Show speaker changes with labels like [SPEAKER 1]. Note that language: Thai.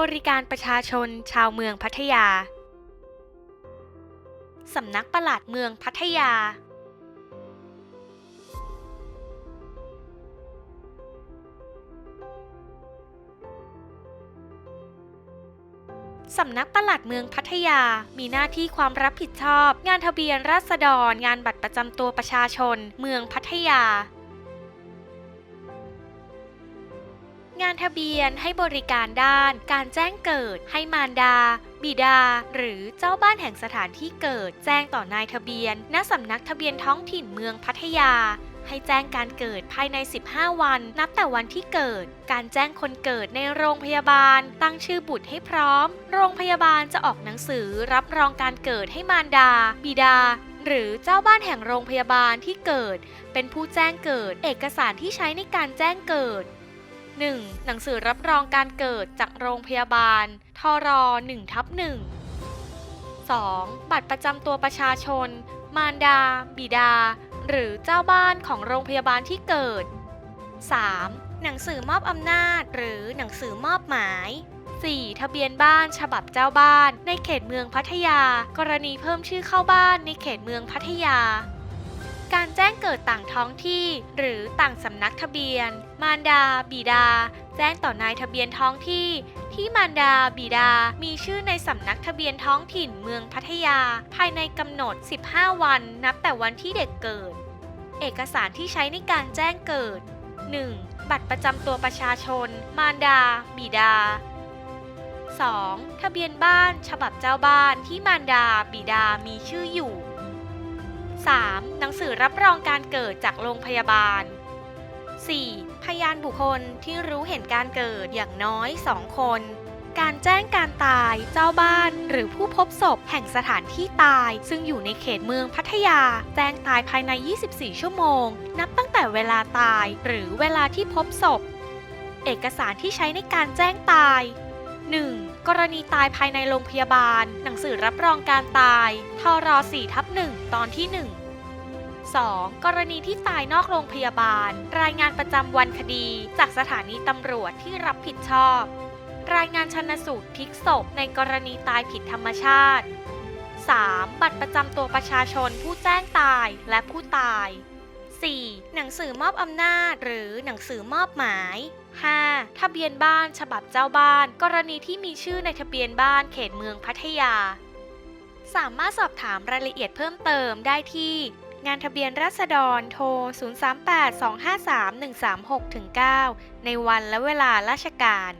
[SPEAKER 1] บริการประชาชนชาวเมืองพัทยา สำนักปลัดเมืองพัทยา สำนักปลัดเมืองพัทยา มีหน้าที่ความรับผิดชอบ งานทะเบียนราษฎร งานบัตรประจำตัวประชาชน เมืองพัทยาานทะเบียนให้บริการด้าน การแจ้งเกิด ให้มารดา บิดา หรือเจ้าบ้านแห่งสถานที่เกิด แจ้งต่อนายทะเบียน ณสำนักทะเบียนท้องถิ่นเมืองพัทยา ให้แจ้งการเกิดภายใน 15 วัน นับแต่วันที่เกิด การแจ้งคนเกิดในโรงพยาบาล ตั้งชื่อบุตรให้พร้อม โรงพยาบาลจะออกหนังสือรับรองการเกิดให้มารดา บิดาหรือเจ้าบ้านแห่งโรงพยาบาลที่เกิด เป็นผู้แจ้งเกิด เอกสารที่ใช้ในการแจ้งเกิด 1. หนังสือรับรองการเกิดจากโรงพยาบาล ทร1ทับ1 2. บัตรประจำตัวประชาชน มารดา บิดา หรือเจ้าบ้านของโรงพยาบาลที่เกิด 3. หนังสือมอบอำนาจ หรือหนังสือมอบหมาย 4. ทะเบียนบ้านฉบับเจ้าบ้าน ในเขตเมืองพัทยา กรณีเพิ่มชื่อเข้าบ้านในเขตเมืองพัทยา การแจ้งเกิดต่างท้องที่ หรือต่างสำนักทะเบียน มารดา บิดา แจ้งต่อนายทะเบียนท้องที่ ที่มารดา บิดา มีชื่อในสำนักทะเบียนท้องถิ่นเมืองพัทยา ภายในกำหนด 15 วัน นับแต่วันที่เด็กเกิด เอกสารที่ใช้ในการแจ้งเกิด 1. บัตรประจำตัวประชาชน มารดา บิดา 2. ทะเบียนบ้าน ฉบับเจ้าบ้านที่มารดา บิดามีชื่ออยู่ 3. หนังสือรับรองการเกิดจากโรงพยาบาล 4. พยานบุคคลที่รู้เห็นการเกิดอย่างน้อย 2 คน การแจ้งการตาย เจ้าบ้าน หรือผู้พบศพแห่งสถานที่ตาย ซึ่งอยู่ในเขตเมืองพัทยา แจ้งตายภายใน 24 ชั่วโมง นับตั้งแต่เวลาตาย หรือเวลาที่พบศพ เอกสารที่ใช้ในการแจ้งตาย 1. กรณีตายภายในโรงพยาบาล หนังสือรับรองการตายทร4ทับ1ตอนที่ 1 2. กรณีที่ตายนอกโรงพยาบาล รายงานประจำวันคดี จากสถานีตำรวจที่รับผิดชอบ รายงานชันสูตรพลิกศพในกรณีตายผิดธรรมชาติ 3. บัตรประจำตัวประชาชนผู้แจ้งตายและผู้ตาย 4. หนังสือมอบอำนาจหรือหนังสือมอบหมาย 5. ทะเบียนบ้าน ฉบับเจ้าบ้าน กรณีที่มีชื่อในทะเบียนบ้านเขตเมืองพัทยา สามารถสอบถามรายละเอียดเพิ่มเติมได้ที่ งานทะเบียนราษฎรโทร 038 253 136 9 ในวันและเวลาราชการ